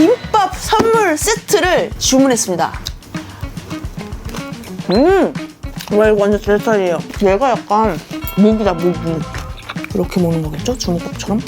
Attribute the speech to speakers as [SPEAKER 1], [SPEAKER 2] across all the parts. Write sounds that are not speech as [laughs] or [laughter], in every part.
[SPEAKER 1] 김밥 선물 세트를 주문했습니다. 음, 와 이거 완전 제 스타일이에요. 얘가 약간 무기다 무기. 이렇게 먹는 거겠죠? 중국밥처럼.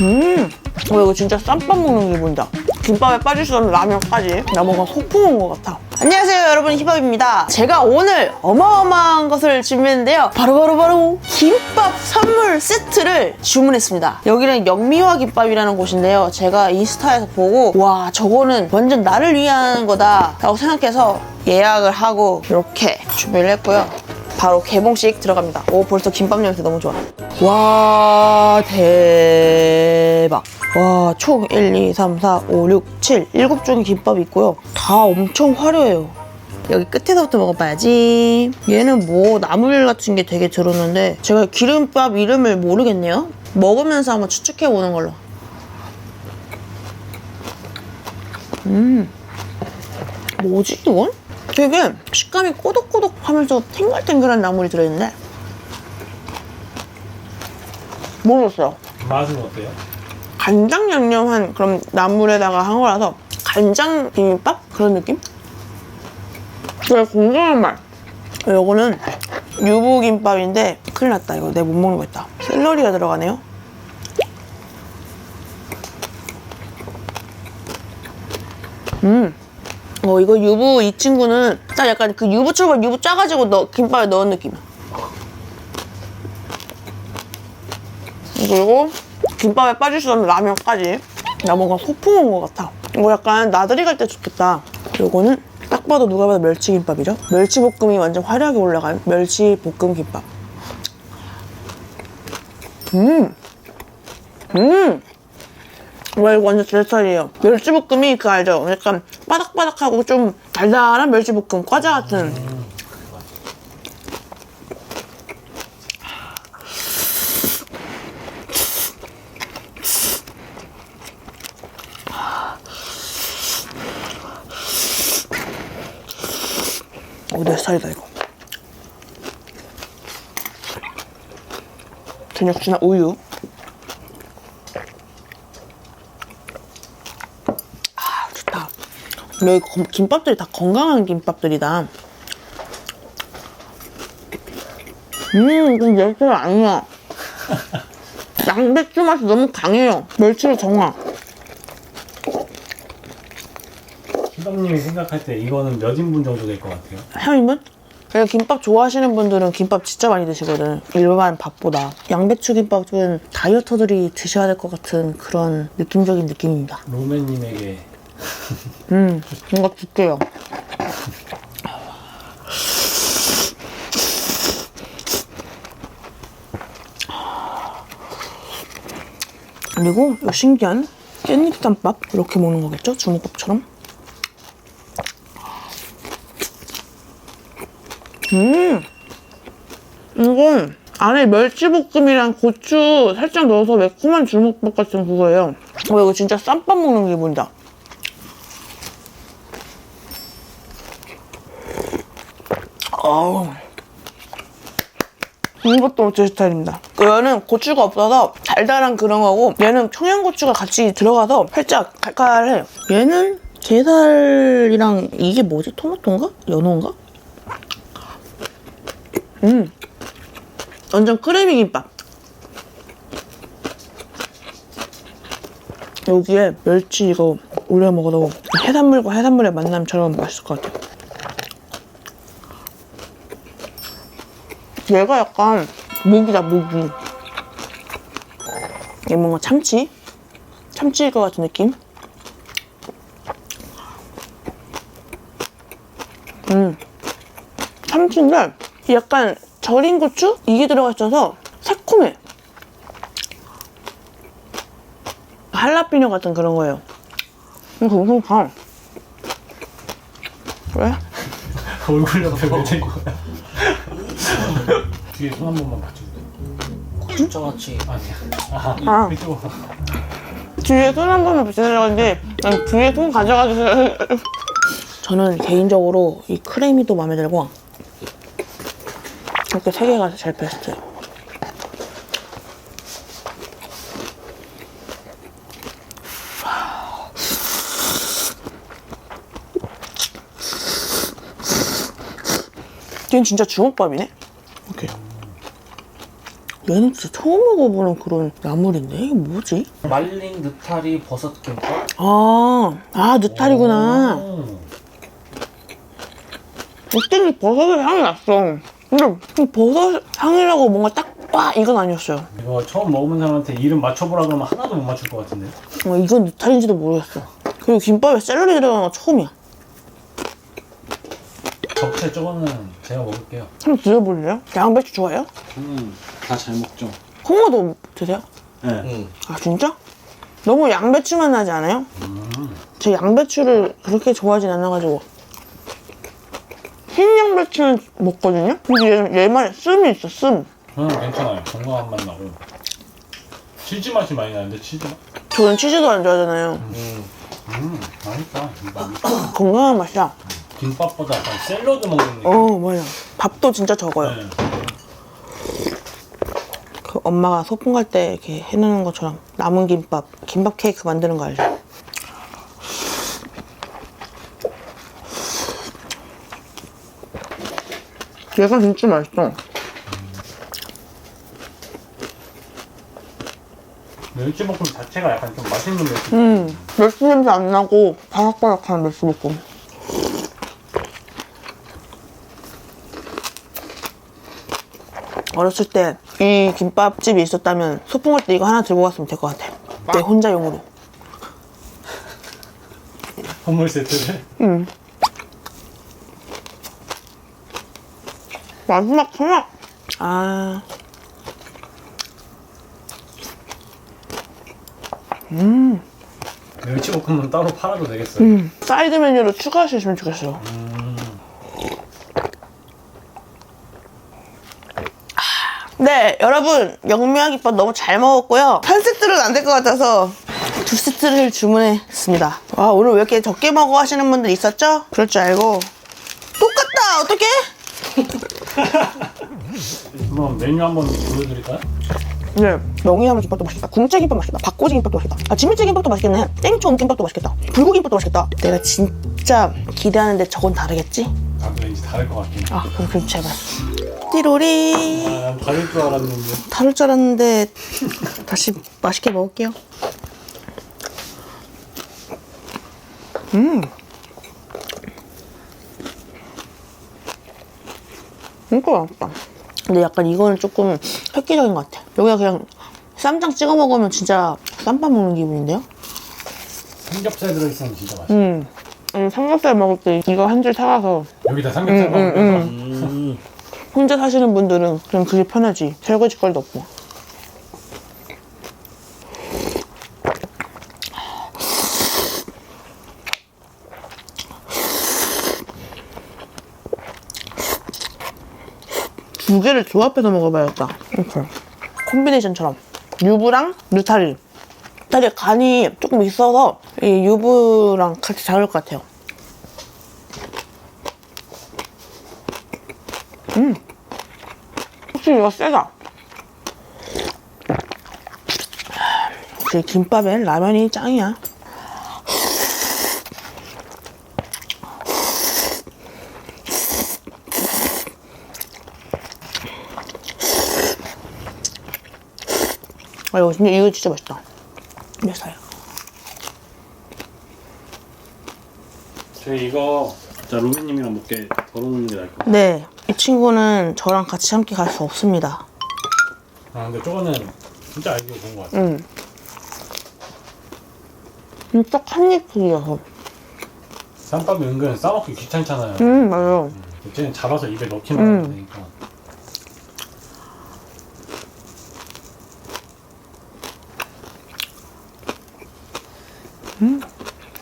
[SPEAKER 1] 음, 와 이거 진짜 쌈밥 먹는 기분이다. 김밥에 빠질 수 없는 라면까지. 나 뭔가 소풍 온것 같아. 안녕하세요 여러분 히밥입니다. 제가 오늘 어마어마한 것을 준비했는데요. 바로 바로 바로 김밥 선물 세트를 주문했습니다. 여기는 영미화 김밥이라는 곳인데요. 제가 인스타에서 보고 와 저거는 완전 나를 위한 거다 라고 생각해서 예약을 하고 이렇게 준비를 했고요. 바로 개봉식 들어갑니다. 오 벌써 김밥 냄새 너무 좋아. 와 대박. 와 총 1, 2, 3, 4, 5, 6, 7 7종의 김밥이 있고요. 다 엄청 화려해요. 여기 끝에서부터 먹어봐야지. 얘는 뭐 나물 같은 게 되게 들었는데 제가 기름밥 이름을 모르겠네요. 먹으면서 한번 추측해 보는 걸로. 음, 뭐지 이건? 되게 식감이 꼬독꼬독하면서 탱글탱글한 나물이 들어있는데 모르겠어요.
[SPEAKER 2] 맛은 어때요?
[SPEAKER 1] 간장 양념한 그런 나물에다가 한 거라서 간장 비빔밥 그런 느낌? 되게 궁금한 맛. 요거는 유부김밥인데 큰일 났다 이거 내가 못 먹는 거 있다. 샐러리가 들어가네요. 음. 어 이거 유부 이 친구는 딱 약간 그 유부 초밥 유부 짜가지고 넣, 김밥에 넣은 느낌이야. 그리고 김밥에 빠질 수 없는 라면까지. 나 뭔가 소풍 온 것 같아. 이거 약간 나들이 갈 때 좋겠다. 요거는 딱 봐도 누가 봐도 멸치김밥이죠? 멸치볶음이 완전 화려하게 올라간 멸치볶음 김밥. 음! 음! 와 이거 완전 제 스타일이에요. 멸치볶음이 그 알죠? 약간 바닥바닥하고 좀 달달한 멸치볶음 과자 같은 어, 내 스타일이다, 이거. 저녁주나 우유. 아, 좋다. 여기 검- 김밥들이 다 건강한 김밥들이다. 음, 이건 멸치 아니야. [laughs] 양배추 맛이 너무 강해요. 멸치의 정화.
[SPEAKER 2] 김밥님이 생각할 때 이거는 몇 인분 정도 될 것 같아요?
[SPEAKER 1] 형님은? 그냥 김밥 좋아하시는 분들은 김밥 진짜 많이 드시거든. 일반 밥보다. 양배추 김밥은 다이어터들이 드셔야 될 것 같은 그런 느낌적인 느낌입니다.
[SPEAKER 2] 로맨님에게
[SPEAKER 1] 음, 뭔가 줄게요. 그리고 이 신기한 깻잎 쌈밥 이렇게 먹는 거겠죠? 중국밥처럼. 음, 이건 안에 멸치볶음이랑 고추 살짝 넣어서 매콤한 주먹밥 같은 그거예요. 어, 이거 진짜 쌈밥 먹는 기분이다. 어우. 이것도 제 스타일입니다. 얘는 고추가 없어서 달달한 그런 거고 얘는 청양고추가 같이 들어가서 살짝 칼칼해요. 얘는 게살이랑 이게 뭐지? 토마토인가? 연어인가? 음. 완전 크래미 김밥. 여기에 멸치 이거 올려 먹어도 해산물과 해산물의 만남처럼 맛있을 것 같아요. 얘가 약간 무기다 무기. 얘 뭔가 참치? 참치일 것 같은 느낌? 음. 참치인데 약간 절인 고추? 이게 들어가 있어서 새콤해. 할라피뇨 같은 그런 거예요. 음, 이거 엄청 다. [laughs] 왜?
[SPEAKER 2] 얼굴 옆에 왜 대고 거야? [laughs] 뒤에 손 한 번만 받쳐주세요
[SPEAKER 3] 고추장아찌
[SPEAKER 2] 아니야 아,
[SPEAKER 1] 아.
[SPEAKER 2] 이쪽으로
[SPEAKER 1] 뒤에 손 한 번만 붙여달라는데 난 뒤에 손 가져가주세요. 저는 개인적으로 이 크래미도 마음에 들고 이렇게 세 개가 잘 뺐어요. 이건 진짜 주먹밥이네? 이렇게. 얘는 진짜 처음 먹어보는 그런 나물인데? 이게 뭐지?
[SPEAKER 2] 말린 느타리 버섯 김밥?
[SPEAKER 1] 아, 아, 느타리구나.
[SPEAKER 2] 오.
[SPEAKER 1] 으뜸이 버섯의 향이 났어. 근데 이 버섯 향이라고 뭔가 딱, 와, 이건 아니었어요.
[SPEAKER 2] 이거 처음 먹어본 사람한테 이름 맞춰보라 그러면 하나도 못 맞출 것 같은데
[SPEAKER 1] 어, 이건 느타리인지도 모르겠어. 그리고 김밥에 샐러리 들어가는 거 처음이야.
[SPEAKER 2] 적채 저거는 제가 먹을게요
[SPEAKER 1] 한번 드셔볼래요? 양배추 좋아해요?
[SPEAKER 2] 음, 다잘 먹죠
[SPEAKER 1] 홍어도 드세요?
[SPEAKER 2] 네
[SPEAKER 1] 아, 진짜? 너무 양배추만 나지 않아요? 제 양배추를 그렇게 좋아하진 않아가지고. 흰 양 배추는 먹거든요? 근데 얘, 얘만에 씀이 있어, 씀.
[SPEAKER 2] 저는 괜찮아요 건강한 맛 나고 치즈 맛이 많이 나는데 치즈 맛?
[SPEAKER 1] 저는 치즈도 안 좋아하잖아요.
[SPEAKER 2] 음 맛있다 김밥이 [clears throat]
[SPEAKER 1] 건강한 맛이야.
[SPEAKER 2] 김밥보다 약간 샐러드 먹는 느낌
[SPEAKER 1] 어, 맞아. 밥도 진짜 적어요.
[SPEAKER 2] 네.
[SPEAKER 1] 그 엄마가 소풍 갈 때 이렇게 해놓는 것처럼 남은 김밥, 김밥 케이크 만드는 거 알죠? 얘가 진짜 맛있어.
[SPEAKER 2] 멸치 볶음 자체가 약간 좀 맛있는 멸치
[SPEAKER 1] 음, 멸치 냄새 안 나고 바삭바삭한 멸치 볶음. 어렸을 때 이 김밥집이 있었다면 소풍 갈 때 이거 하나 들고 갔으면 될 것 같아. 내 혼자용으로.
[SPEAKER 2] 선물 세트를
[SPEAKER 1] 마지막 하나. 아.
[SPEAKER 2] 멸치볶음은 따로 팔아도 되겠어요
[SPEAKER 1] 음, 사이드 메뉴로 있으면 좋겠어요. 네, 여러분 영미야 김밥 너무 잘 먹었고요. 한 세트는 안 될 것 같아서 두 세트를 주문했습니다. 와 오늘 왜 이렇게 적게 먹어 하시는 분들 있었죠? 그럴 줄 알고 똑같다 어떡해? [laughs]
[SPEAKER 2] 한번 메뉴 한번 보여드릴까요?
[SPEAKER 1] 네, 명이하면 김밥도 맛있다. 궁짜 김밥 맛있다. 박꼬지 김밥도 맛있다. 아, 진미채 김밥도 맛있겠네. 땡초 김밥도 맛있겠다. 불고기 김밥도 맛있겠다. 내가 진짜 기대하는데 저건 다르겠지?
[SPEAKER 2] 아 왠지 다를 것 같긴 해
[SPEAKER 1] 아, 그럼 그럼 제발. 띠로리.
[SPEAKER 2] 아, 난 다를 줄 알았는데
[SPEAKER 1] 다를 줄 알았는데 다시 맛있게 먹을게요. 음. 진짜 맛있다. 근데 약간 이거는 조금 획기적인 것 같아. 여기가 그냥 쌈장 찍어 먹으면 진짜 쌈밥 먹는 기분인데요?
[SPEAKER 2] 삼겹살 들어있으면 진짜 맛있어
[SPEAKER 1] 음. 아니, 삼겹살 먹을 때 이거 한 줄 사가서
[SPEAKER 2] 여기다 삼겹살 먹으면서
[SPEAKER 1] 혼자 사시는 분들은 그냥 그게 편하지. 설거지 걸도 없고. 두 개를 조합해서 먹어봐야겠다. 이렇게. 콤비네이션처럼. 유부랑 느타리. 느타리 간이 조금 있어서 이 유부랑 같이 잘 어울릴 것 같아요. 확실히 이거 세다. 역시 김밥엔 라면이 짱이야. 아 이거 진짜 이거 진짜 맛있다. 매사요.
[SPEAKER 2] 저희 이거 진짜 루미님이랑 먹게 덜어놓는 게 나을 것 같아요
[SPEAKER 1] 네, 이 친구는 저랑 같이 함께 갈 수 없습니다.
[SPEAKER 2] 아 근데 저거는 진짜 아이디어 좋은 것 같아요
[SPEAKER 1] 응. 진짜 한입 크기여서.
[SPEAKER 2] 쌈밥이 은근 싸먹기 귀찮잖아요
[SPEAKER 1] 음 맞아요.
[SPEAKER 2] 쟤는 잡아서 입에 넣기만
[SPEAKER 1] 음.
[SPEAKER 2] 하면 되니까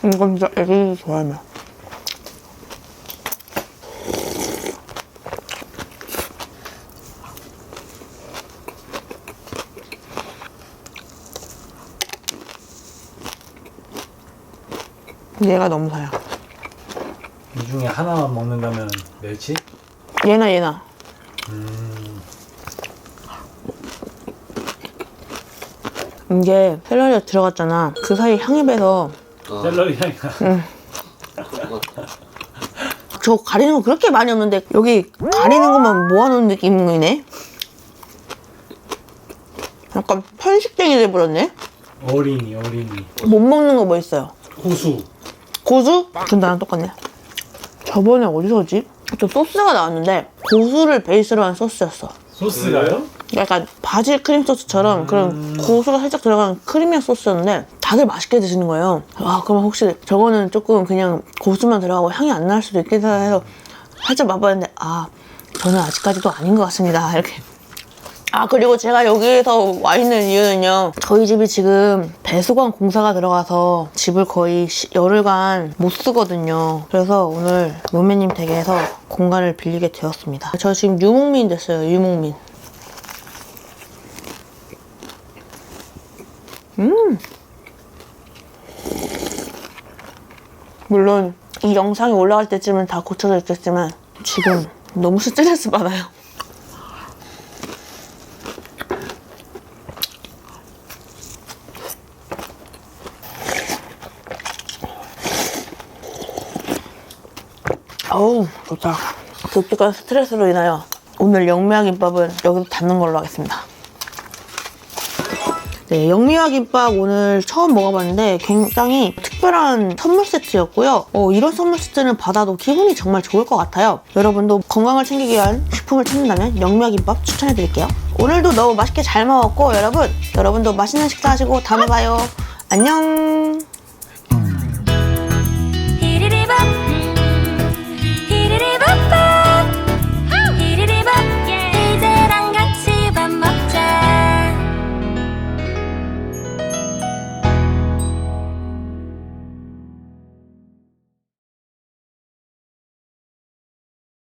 [SPEAKER 1] 이건 진짜 애기들이 좋아하면. 얘가 너무 사야.
[SPEAKER 2] 이 중에 하나만 먹는다면 멸치?
[SPEAKER 1] 얘나 얘나.
[SPEAKER 2] 음
[SPEAKER 1] 이게 샐러리가 들어갔잖아. 그 사이 향이 배서
[SPEAKER 2] 샐러리 향이 나
[SPEAKER 1] 저 가리는 거 그렇게 많이 없는데 여기 가리는 것만 모아놓은 느낌이네. 약간 편식쟁이 돼버렸네.
[SPEAKER 2] 어린이 어린이
[SPEAKER 1] 못 먹는 거 뭐 있어요?
[SPEAKER 2] 고수
[SPEAKER 1] 고수? 전 나랑 똑같네. 저번에 어디서지? 좀 소스가 나왔는데 고수를 베이스로 한 소스였어.
[SPEAKER 2] 소스가요?
[SPEAKER 1] 약간 바질 크림 소스처럼 그런 고수가 살짝 들어간 크리미한 소스였는데 다들 맛있게 드시는 거예요. 아 그럼 혹시 저거는 조금 그냥 고수만 들어가고 향이 안 날 수도 있겠다 해서 살짝 맛봤는데 아 저는 아직까지도 아닌 것 같습니다. [laughs] 이렇게. 아 그리고 제가 여기에서 와 있는 이유는요 저희 집이 지금 배수관 공사가 들어가서 집을 거의 시- 열흘간 못 쓰거든요 그래서 오늘 로매님 댁에서 공간을 빌리게 되었습니다 저 지금 유목민 됐어요 유목민 물론 이 영상이 올라갈 때쯤은 다 고쳐져 있겠지만 지금 너무 스트레스 받아요. 어우 좋다. 급격한 스트레스로 인하여 오늘 영미화 김밥은 여기서 닫는 걸로 하겠습니다. 네, 영미와 김밥 오늘 처음 먹어봤는데 굉장히 특별한 선물 세트였고요. 어, 이런 선물 세트는 받아도 기분이 정말 좋을 것 같아요. 여러분도 건강을 챙기기 위한 식품을 찾는다면 영미와 김밥 추천해드릴게요. 오늘도 너무 맛있게 잘 먹었고 여러분 여러분도 맛있는 식사 하시고 다음에 봐요. 안녕. 히리리밥, 음,